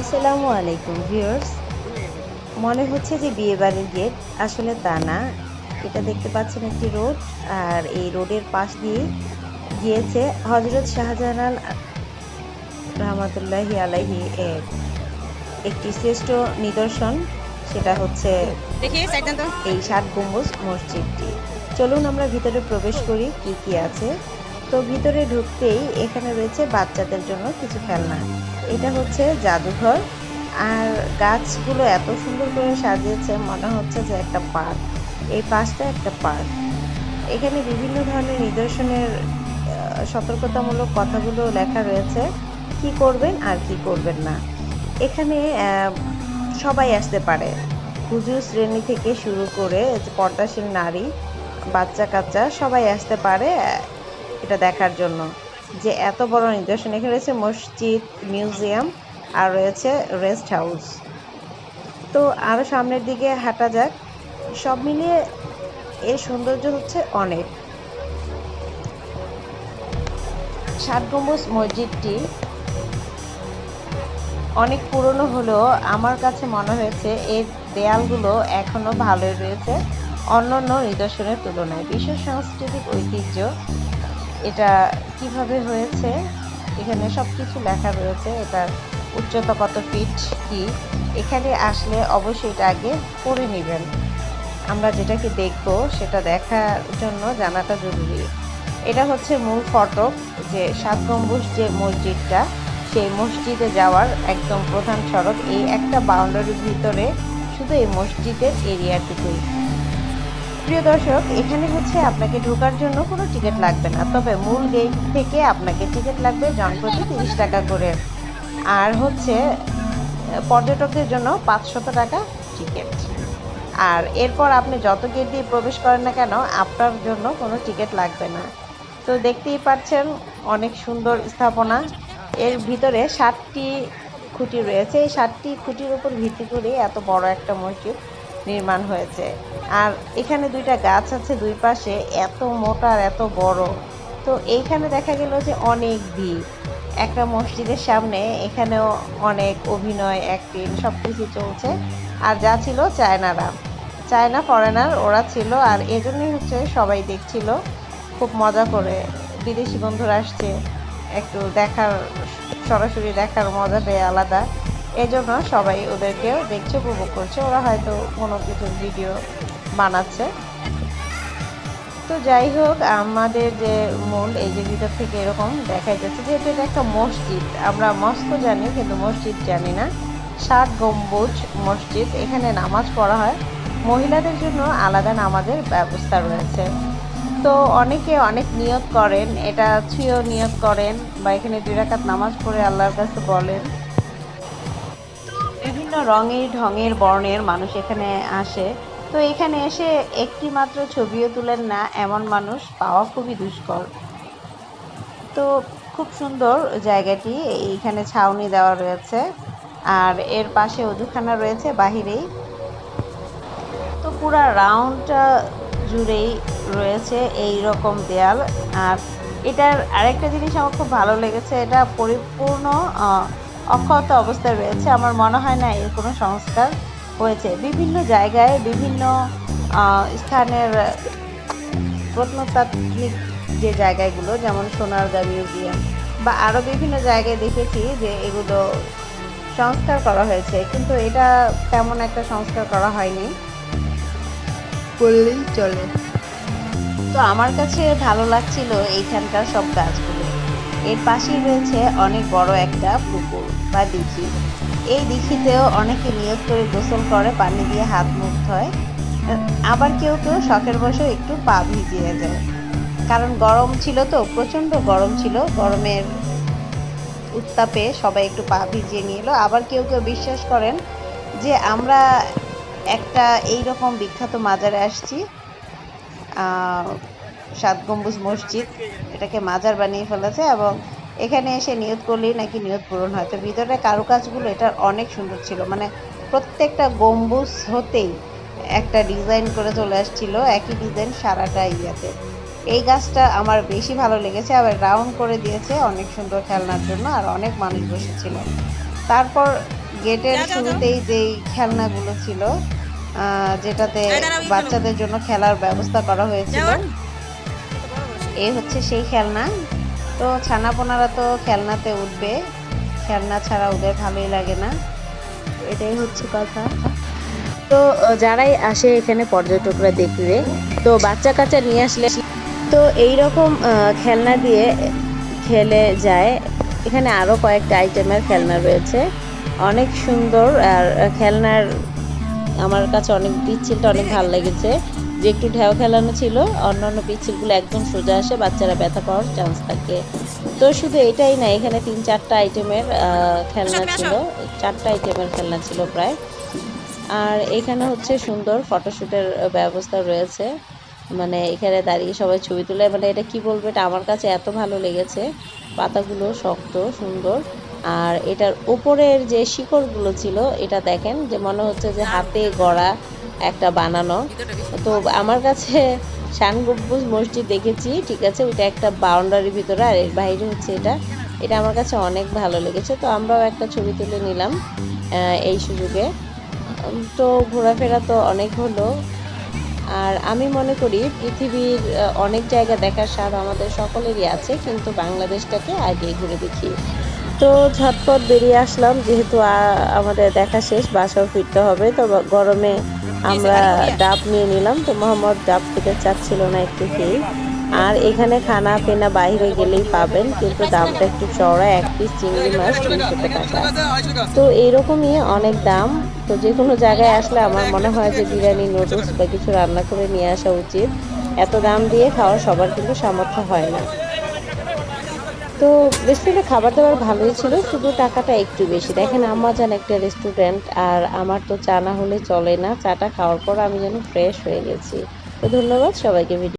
আসসালামু আলাইকুম ভিউয়ার্স। মনে হচ্ছে যে বিয়ে বাড়ির গেট আসলে তা না। এটা দেখতে পাচ্ছেন একটি রোড আর এই রোডের পাশ দিয়ে গিয়েছে হজরত শাহজালাল রহমতুল্লাহি আলাইহি এর একটি শ্রেষ্ঠ নিদর্শন। সেটা হচ্ছে এই সাত গম্বুজ মসজিদটি। চলুন আমরা ভিতরে প্রবেশ করি কি কি আছে। তো ভিতরে ঢুকতেই এখানে রয়েছে বাচ্চাদের জন্য কিছু খেলনা। এটা হচ্ছে জাদুঘর। আর গাছগুলো এত সুন্দর করে সাজিয়েছে, মনে হচ্ছে যে একটা পার্ক। এই পাশটা একটা পার্ক। এখানে বিভিন্ন ধরনের নিদর্শনের সতর্কতামূলক কথাগুলো লেখা রয়েছে। কি করবেন আর কি করবেন না। এখানে সবাই আসতে পারে। হুজুর শ্রেণি থেকে শুরু করে পর্দাশীল নারী বাচ্চা কাচ্চা সবাই আসতে পারে। এটা দেখার জন্য। যে এত বড় নিদর্শন। এখানে রয়েছে মসজিদ, মিউজিয়াম, আর রয়েছে রেস্ট হাউস। তো আরও সামনের দিকে হাঁটা যাক। সব মিলিয়ে এর সৌন্দর্য হচ্ছে অনেক। ষাট গম্বুজ মসজিদটি অনেক পুরনো হলেও আমার কাছে মনে হয়েছে এর দেয়ালগুলো এখনও ভালোই রয়েছে। অন্যান্য নিদর্শনের তুলনায়। বিশ্ব সাংস্কৃতিক ঐতিহ্য এটা কীভাবে হয়েছে? এখানে সব কিছু লেখা রয়েছে। এটার উচ্চতা কত ফিট কি? এখানে আসলে অবশ্যই এটা আগে পড়ে নেবেন। আমরা যেটাকে দেখব সেটা দেখার জন্য জানাটা জরুরি। এটা হচ্ছে মূল ফটক, যে সাত গম্বুজ যে মসজিদটা, সেই মসজিদে যাওয়ার একদম প্রধান সড়ক। এই একটা বাউন্ডারির ভিতরে শুধু এই মসজিদের এরিয়াটুকুই প্রিয় দর্শক, এখানে হচ্ছে আপনাকে ঢোকার জন্য কোনো টিকিট লাগবে না। তবে মূল গেট থেকে আপনাকে টিকিট লাগবে জনপ্রতি তিরিশ টাকা করে। আর হচ্ছে, পর্যটকদের জন্য পাঁচশত টাকা টিকিট। আর এরপর আপনি যত গেট দিয়ে প্রবেশ করেন না কেন, আপনার জন্য কোনো টিকিট লাগবে না। তো দেখতেই পাচ্ছেন, অনেক সুন্দর স্থাপনা। এর ভিতরে ষাটটি খুঁটি রয়েছে। এই ষাটটি খুঁটির উপর ভিত্তি করে এত বড় একটা মসজিদ। নির্মাণ হয়েছে। আর এখানে দুইটা গাছ আছে দুই পাশে, এত মোটা আর এত বড়। তো এইখানে দেখা গেল যে অনেক ভিড়। একটা মসজিদের সামনে এখানেও অনেক অভিনয়, অ্যাক্টিং সব কিছু চলছে। আর যা ছিল চায়নারা। চায়না ফরেনার ওরা ছিল, আর এজন্যই হচ্ছে সবাই দেখছিল। খুব মজা করে বিদেশি বন্ধুরা আসছে, একটু দেখার, সরাসরি দেখার মজাটাই আলাদা। এজন্য সবাই ওদেরকেও দেখছে, উপভোগ করছে। ওরা হয়তো কোনো কিছু ভিডিও বানাচ্ছে। তো যাই হোক, আমাদের যে মূল এই যে ভিতর থেকে এরকম দেখাই যাচ্ছে যেহেতু এটা একটা মসজিদ, আমরা মস্ত জানি, কিন্তু মসজিদ জানি না। ষাট গম্বুজ মসজিদ, এখানে নামাজ পড়া হয়। মহিলাদের জন্য আলাদা নামাজের ব্যবস্থা রয়েছে। তো অনেকে অনেক নিয়ত করেন, এটা ছুঁয়েও নিয়ত করেন, বা এখানে দুই রাকাত নামাজ পড়ে আল্লাহর কাছে বলেন। বিভিন্ন রঙের, ঢঙের বর্ণের মানুষ এখানে আসে। তো এখানে এসে একটি মাত্র ছবিও তুলেন না, এমন মানুষ পাওয়া খুবই দুষ্কর। তো খুব সুন্দর জায়গাটি, এইখানে ছাউনি দেওয়া রয়েছে। আর এর পাশে অজুখানা রয়েছে বাহিরেই। তো পুরা রাউন্ডটা জুড়েই রয়েছে এই রকম দেয়াল। আর এটার আরেকটা জিনিস আমার খুব ভালো লেগেছে, এটা পরিপূর্ণ অক্ষত অবস্থায় রয়েছে। আমার মনে হয় না এর কোনো সংস্কার হয়েছে। বিভিন্ন জায়গায় বিভিন্ন স্থানের প্রত্নতাত্ত্বিক যে জায়গাগুলো যেমন সোনারগাঁ মিউজিয়াম বা আরও বিভিন্ন জায়গায় দেখেছি যে এগুলো সংস্কার করা হয়েছে কিন্তু এটা তেমন একটা সংস্কার করা হয়নি। বললেই চলে। তো আমার কাছে ভালো লাগছিল এইখানকার সব গাছগুলো। এর পাশেই রয়েছে অনেক বড় একটা পুকুর বা দিঘি। এই দিঘিতেও অনেকে নিয়োগ করে গোসল করে, পানি দিয়ে হাত মুখ ধয়। আবার কেউ কেউ শখের বসেও একটু পা ভিজিয়ে যায় কারণ গরম ছিল তো, প্রচণ্ড গরম ছিল। গরমের উত্তাপে সবাই একটু পা ভিজিয়ে নিয়ে এলো। আবার কেউ কেউ বিশ্বাস করেন যে আমরা একটা এই রকম বিখ্যাত মাজারে আসছি। সাত গম্বুজ মসজিদ এটাকে মাজার বানিয়ে ফেলেছে এবং এখানে এসে নিয়ত করলেই নাকি নিয়ত পূরণ হয়। তো ভিতরে কারুকাজগুলো এটার অনেক সুন্দর ছিল। মানে প্রত্যেকটা গম্বুজ হতেই একটা ডিজাইন করে চলে আসছিল একই ডিজাইন সারাটা ইয়াতে। এই গাছটা আমার বেশি ভালো লেগেছে আবার রাউন্ড করে দিয়েছে অনেক সুন্দর খেলনার জন্য আর অনেক মানুষ বসেছিল। তারপর গেটের। শুরুতেই যেই খেলনাগুলো ছিল যেটাতে বাচ্চাদের জন্য খেলার ব্যবস্থা করা হয়েছিল এই হচ্ছে সেই খেলনা। তো ছানাপোনারা তো খেলনাতে উঠবে। খেলনা ছাড়া ওদের ভালোই লাগে না। এটাই হচ্ছে কথা। তো যারাই আসে এখানে পর্যটকরা দেখবে। তো বাচ্চা কাচ্চা নিয়ে আসলে তো এই রকম খেলনা দিয়ে খেলে যায়। এখানে আরও কয়েকটা আইটেমের খেলনা রয়েছে। অনেক সুন্দর। আর খেলনার আমার কাছে অনেক পিচ্ছিলটা অনেক ভালো লেগেছে। যে একটু ঢেউ খেলানো ছিল অন্যান্য পিচ্ছিলগুলো একদম সোজা আসে বাচ্চারা ব্যথা পাওয়ার চান্স থাকে। তো শুধু এটাই না এখানে তিন চারটা আইটেমের খেলনা। ছিল। চারটা আইটেমের খেলনা ছিল প্রায়। আর এখানে হচ্ছে সুন্দর ফটোশ্যুটের ব্যবস্থা রয়েছে। মানে এখানে দাঁড়িয়ে সবাই ছবি তুলে মানে এটা কি বলব এটা আমার কাছে এত ভালো লেগেছে। পাতাগুলো শক্ত সুন্দর। আর এটার উপরের যে শিকড়গুলো ছিল এটা দেখেন যে মনে হচ্ছে যে হাতে গড়া একটা বানানো। তো আমার কাছে শান গব্বুজ মসজিদ দেখেছি, ঠিক আছে? ওইটা একটা বাউন্ডারির ভিতরে আর এর বাইরে হচ্ছে এটা। এটা আমার কাছে অনেক ভালো লেগেছে। তো আমরাও একটা ছবি তুলে নিলাম এই সুযোগে। তো ঘোরাফেরা তো অনেক হলো। আর আমি মনে করি পৃথিবীর অনেক জায়গা দেখার স্বাদ আমাদের সকলেরই আছে, কিন্তু বাংলাদেশটাকে আগে ঘুরে দেখি। তো ঝটপট বেরিয়ে আসলাম যেহেতু আমাদের দেখা শেষ বাসাও ফিরতে হবে তো গরমে আমরা ডাব নিয়ে নিলাম তো মোহাম্মদ ডাব খেতে চাচ্ছিল না একটু খেয়ে আর এখানে খানা পেনা বাইরে গেলেই পাবেন কিন্তু দামটা একটু চড়া এক পিস চিংড়ি মাছ তিনশো টাকা। তো এইরকমই অনেক দাম তো যে কোনো জায়গায় আসলে আমার মনে হয় যে বিরিয়ানি নুডলস বা কিছু রান্না করে নিয়ে আসা উচিত। এত দাম দিয়ে খাওয়া সবার কিন্তু সামর্থ্য হয় না। তো রেস্টুরেন্টে খাবার দাবার ভালোই ছিল, শুধু টাকাটা একটু বেশি। দেখেন আমার যেন একটা রেস্টুরেন্ট আর আমার তো চা না হলে চলে না। চাটা খাওয়ার পর আমি যেন ফ্রেশ হয়ে গেছি। তো ধন্যবাদ সবাইকে ভিডিও